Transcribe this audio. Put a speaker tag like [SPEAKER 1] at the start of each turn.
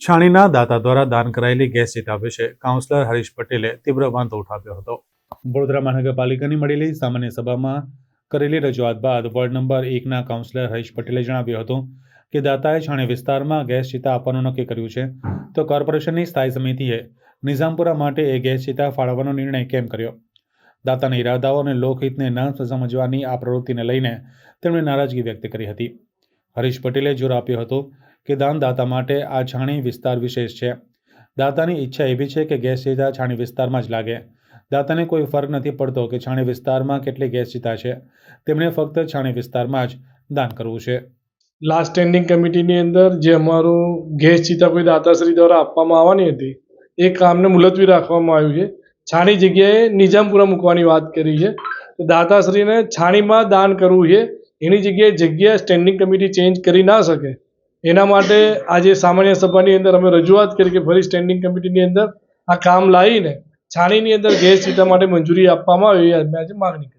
[SPEAKER 1] છાણીના દાતા દ્વારા દાન કરાયેલી ગેસ ચિતા વિશે કાઉન્સિલર હરીશ પટેલે તીવ્ર વાંધો ઉઠાવ્યો હતો. વડોદરા મહાનગરપાલિકાની મળેલી સામાન્ય સભામાં કરેલી રજૂઆત બાદ વોર્ડ નંબર એકના કાઉન્સિલર હરીશ પટેલે જણાવ્યું હતું કે, દાતાએ છાણી વિસ્તારમાં ગેસ ચિતા આપવાનું નક્કી કર્યું છે. તો કોર્પોરેશનની સ્થાયી સમિતિએ નિઝામપુરા માટે એ ગેસ ચિતા ફાળવવાનો નિર્ણય કેમ કર્યો? દાતાના ઇરાદાઓ અને લોકહિતને ન સમજવાની આ પ્રવૃત્તિને લઈને તેમણે નારાજગી વ્યક્ત કરી હતી. હરીશ પટેલે જોર આપ્યો હતો કે દાનદાતા માટે આ છાણી વિસ્તાર વિશેષ છે. દાતાની ઈચ્છા એવી છે કે ગેસ ચિતા છાણી વિસ્તારમાં જ લાગે. દાતાને કોઈ ફરક નથી પડતો કે છાણી વિસ્તારમાં કેટલી ગેસ ચિતા છે. તેમણે ફક્ત છાણી વિસ્તારમાં જ દાન કરવું છે.
[SPEAKER 2] લાસ્ટ સ્ટેન્ડિંગ કમિટીની અંદર જે અમારું ગેસ ચિતા કોઈ દાતાશ્રી દ્વારા આપવામાં આવવાની હતી, એ કામને મુલતવી રાખવામાં આવ્યું છે. છાણી જગ્યાએ નિજામપુરા મૂકવાની વાત કરી છે. દાતાશ્રીને છાણીમાં દાન કરવું છે. એની જગ્યાએ જગ્યા સ્ટેન્ડિંગ કમિટી ચેન્જ કરી ના શકે. એના માટે આજે સામાન્ય સભાની અંદર અમે રજૂઆત કરી કે ફરી સ્ટેન્ડિંગ કમિટીની અંદર આ કામ લાવીને છાણીની અંદર ગેસ સીટા માટે મંજૂરી આપવામાં આવી. આજે માગણી